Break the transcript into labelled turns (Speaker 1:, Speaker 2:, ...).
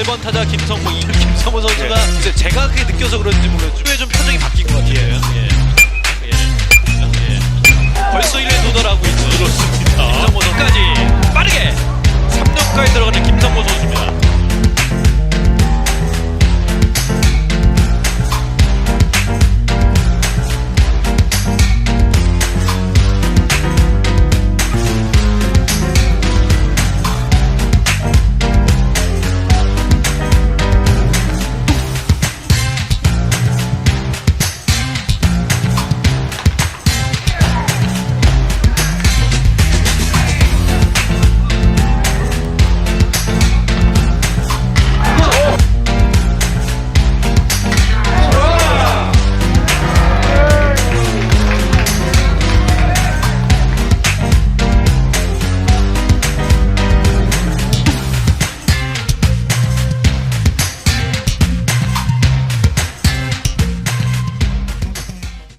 Speaker 1: 1번 타자 김성무 이 김성무 선수가 네. 이제 제가 그게 느껴서 그런지 모르겠지만 초에 좀 표정이 바뀐